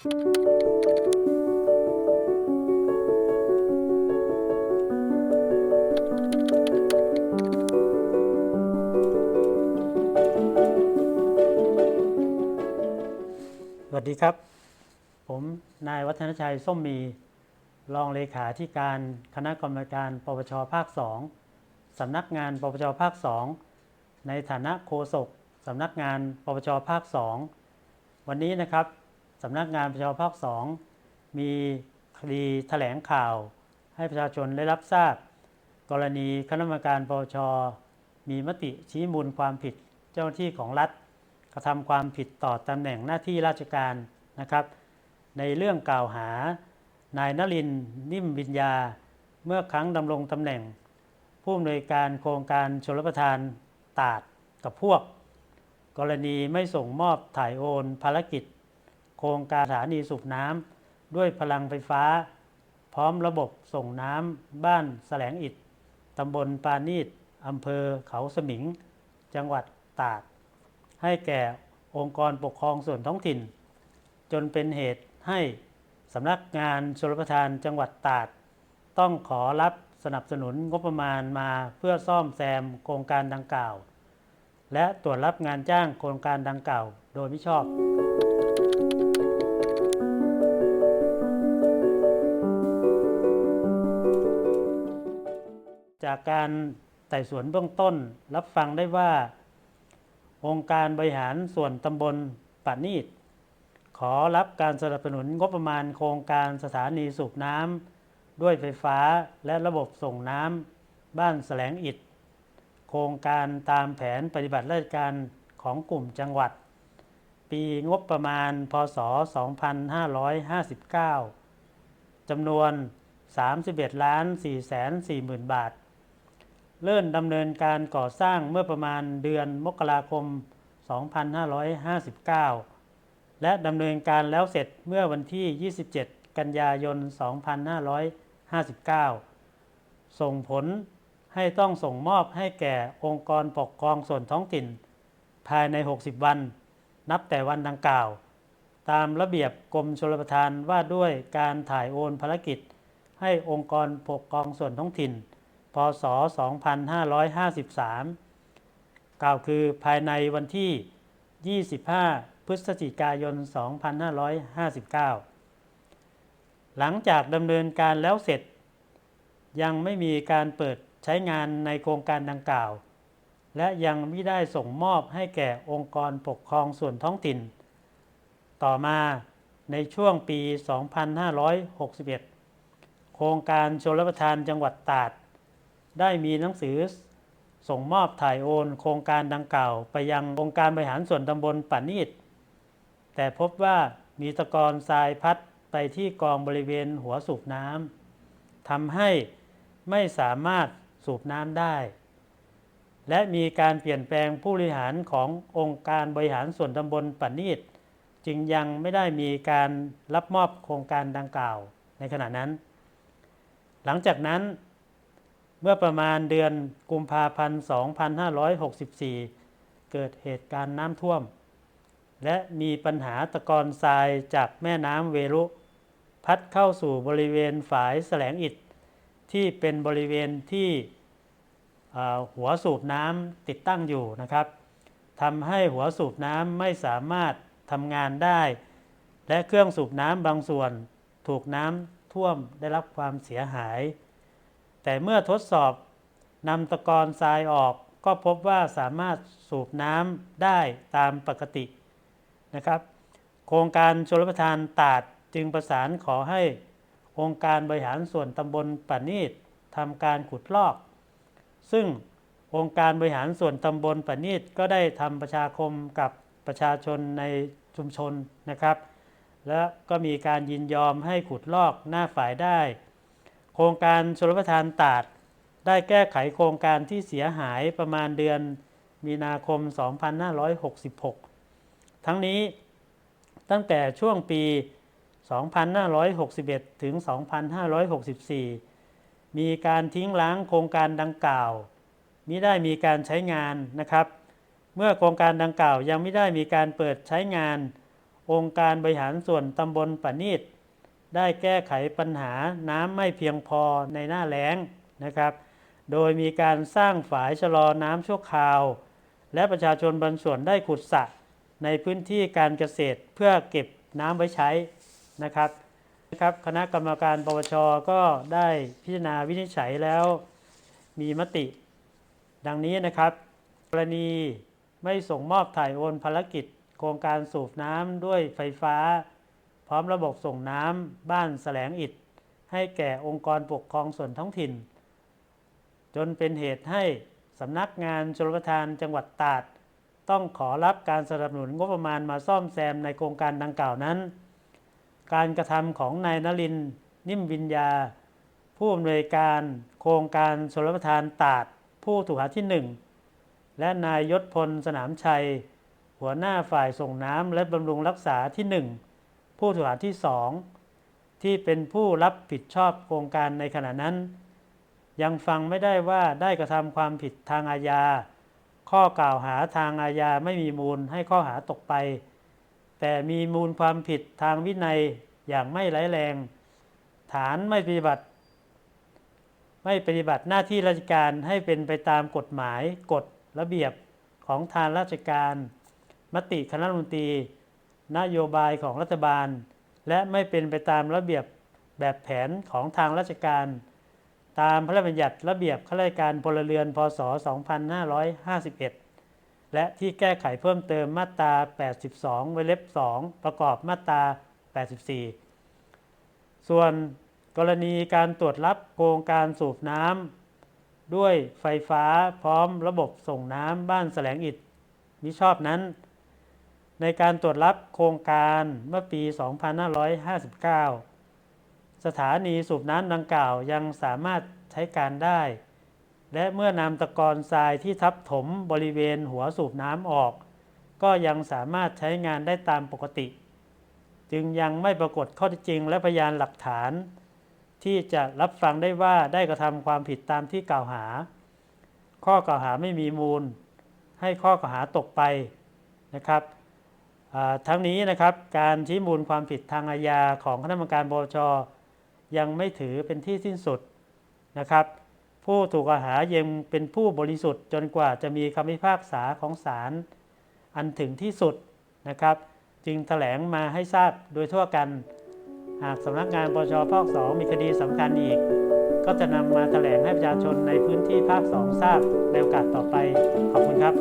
สวัสดีครับ ผมนายวัฒนชัยส้มมี รองเลขาธิการคณะกรรมการปปชภาค2สำนักงานปปชภาค2ในฐานะโฆษกสำนักงานปปชภาค2วันนี้นะครับ สำนักงานปปชภาค2มีคดีแถลงข่าว ให้ประชาชนได้รับทราบ กรณีคณะกรรมการปชมีมติชี้มูลความผิดเจ้าหน้าที่ของรัฐ กระทำความผิดต่อตำแหน่งหน้าที่ราชการนะครับ ในเรื่องกล่าวหานายนลินนิ่มวิญญา เมื่อครั้งดำรงตำแหน่ง ผู้อำนวยการโครงการชลประทานตาดกับพวก กรณีไม่ส่งมอบถ่ายโอนภารกิจ โครงการสถานีสูบน้ำด้วยพลังไฟฟ้า พร้อมระบบส่งน้ำบ้านแสลงอิฐตำบลปานีดอำเภอเขาสมิง จังหวัดตาก ให้แก่องค์กรปกครองส่วนท้องถิ่น จนเป็นเหตุให้สำนักงานชลประทานจังหวัดตาดต้องขอรับสนับสนุนงบประมาณมาเพื่อซ่อมแซมโครงการดังกล่าว และตรวจรับงานจ้างโครงการดังกล่าวโดยไม่ชอบ จากการไต่สวนเบื้องต้น รับฟังได้ว่า องค์การบริหารส่วนตำบลปานีดขอรับการสนับสนุนงบประมาณโครงการสถานีสูบน้ำด้วยไฟฟ้าและระบบส่งน้ำบ้านแสลงอิฐโครงการตามแผนปฏิบัติราชการของกลุ่มจังหวัด ปีงบประมาณ พศ 2559 จำนวน 31 ล้าน4แสน4หมื่นบาท เริ่มดำเนินการก่อสร้างเมื่อประมาณเดือนมกราคม 2559 และดำเนินการแล้วเสร็จเมื่อวันที่ 27 กันยายน 2559 ส่งผลให้ต้องส่งมอบให้แก่องค์กรปกครองส่วนท้องถิ่น ภายใน 60 วัน นับแต่วันดังกล่าว ตามระเบียบกรมชลประทานว่าด้วยการถ่ายโอนภารกิจ ให้องค์กรปกครองส่วนท้องถิ่น พศ 2553 กล่าวคือภายในวันที่ 25 พฤศจิกายน 2559 หลังจากดำเนินการแล้วเสร็จ ยังไม่มีการเปิดใช้งานในโครงการดังกล่าว และยังไม่ได้ส่งมอบให้แก่องค์กรปกครองส่วนท้องถิ่น ต่อมาในช่วงปี 2561 โครงการชลประทานจังหวัดตราด ได้มีหนังสือส่งมอบถ่ายโอน โครงการดังกล่าว ไปยังองค์การบริหารส่วนตำบลป่านีดแต่พบว่ามีตะกอนทรายพัดไปที่กองบริเวณหัวสูบน้ำทำให้ไม่สามารถสูบน้ำได้ และมีการเปลี่ยนแปลงผู้บริหารขององค์การบริหารส่วนตำบลป่านีดจึงยังไม่ได้มีการรับมอบโครงการดังกล่าวในขณะนั้น หลังจากนั้น เมื่อประมาณเดือนกุมภาพันธ์2564 เกิดเหตุการณ์น้ำท่วม และมีปัญหาตะกอนทรายจากแม่น้ำเวรุ พัดเข้าสู่บริเวณฝายแสลงอิฐ ที่เป็นบริเวณที่หัวสูบน้ำติดตั้งอยู่นะครับทำให้หัวสูบน้ำไม่สามารถทำงานได้ และเครื่องสูบน้ำบางส่วนถูกน้ำท่วมได้รับความเสียหาย แต่เมื่อทดสอบนำตะกอนทรายออกก็พบว่าสามารถสูบน้ำได้ตามปกตินะครับ โครงการชลประทานตาดจึงประสานขอให้องค์การบริหารส่วนตำบลปานีดทำการขุดลอก ซึ่งองค์การบริหารส่วนตำบลปานีดก็ได้ทำประชาคมกับประชาชนในชุมชนนะครับ และก็มีการยินยอมให้ขุดลอกหน้าฝ่ายได้ โครงการชลประทานตาด ได้แก้ไขโครงการที่เสียหายประมาณเดือนมีนาคม 2566 ทั้งนี้ตั้งแต่ช่วงปี 2561 ถึง 2564 มีการทิ้งล้างโครงการดังกล่าวมิได้มีการใช้งานนะครับ เมื่อโครงการดังกล่าวยังไม่ได้มีการเปิดใช้งาน องค์การบริหารส่วนตำบลปะนีด ได้แก้ไขปัญหาน้ำไม่เพียงพอในหน้าแล้งนะครับ โดยมีการสร้างฝายชะลอน้ำชั่วคราว และประชาชนบางส่วนได้ขุดสระในพื้นที่การเกษตรเพื่อเก็บน้ำไว้ใช้นะครับนะครับ คณะกรรมการปปชก็ได้พิจารณาวินิจฉัยแล้วมีมติ ดังนี้นะครับ กรณีไม่ส่งมอบถ่ายโอนภารกิจ โครงการสูบน้ำด้วยไฟฟ้า พร้อมระบบส่งน้ำบ้านแสลงอิฐ ให้แก่องค์กรปกครองส่วนท้องถิ่น จนเป็นเหตุให้สำนักงานชลประทานจังหวัดตราด ต้องขอรับการสนับสนุนงบประมาณมาซ่อมแซมในโครงการดังกล่าวนั้น การกระทำของนายนลินนิ่มวิญญา ผู้อำนวยการโครงการชลประทานตราด ผู้ถูกหาที่หนึ่งและนายยศพลสนามชัย หัวหน้าฝ่ายส่งน้ำและบำรุงรักษาที่หนึ่ง ผู้ถูกหาที่สองที่เป็นผู้รับผิดชอบโครงการในขณะนั้น ยังฟังไม่ได้ว่าได้กระทำความผิดทางอาญา ข้อกล่าวหาทางอาญาไม่มีมูลให้ข้อหาตกไป แต่มีมูลความผิดทางวินัยอย่างไม่ร้ายแรง ฐานไม่ปฏิบัติ ไม่ปฏิบัติหน้าที่ราชการให้เป็นไปตามกฎหมายกฎระเบียบของทางราชการ มติคณะรัฐมนตรี นโยบายของรัฐบาล และไม่เป็นไปตามระเบียบแบบแผนของทางราชการ ตามพระราชบัญญัติระเบียบข้าราชการพลเรือน พศ 2551 และที่แก้ไขเพิ่มเติมมาตรา 82 ไว้เล็บ 2 ประกอบมาตรา 84 ส่วนกรณีการตรวจรับโครงการสูบน้ำด้วยไฟฟ้าพร้อมระบบส่งน้ำบ้านแสลงอิฐมิชอบนั้น ในการตรวจรับโครงการเมื่อปี 2559 สถานีสูบน้ำดังกล่าวยังสามารถใช้การได้ และเมื่อนำตะกอนทรายที่ทับถมบริเวณหัวสูบน้ำออก ก็ยังสามารถใช้งานได้ตามปกติ จึงยังไม่ปรากฏข้อเท็จจริงและพยานหลักฐาน ที่จะรับฟังได้ว่าได้กระทำความผิดตามที่กล่าวหา ข้อกล่าวหาไม่มีมูล ให้ข้อกล่าวหาตกไปนะครับ ทั้งนี้นะครับการชี้มูลความผิดทางอาญาของคณะกรรมการปปชยังไม่ถือเป็นที่สิ้นสุดนะครับ ผู้ถูกกล่าวหายังเป็นผู้บริสุทธิ์จนกว่าจะมีคำพิพากษาของศาลอันถึงที่สุดนะครับ จึงแถลงมาให้ทราบโดยทั่วกัน หากสำนักงานปปชภาค2มีคดีสำคัญอีก ก็จะนำมาแถลงให้ประชาชนในพื้นที่ภาค2ทราบในโอกาสต่อไปขอบคุณครับ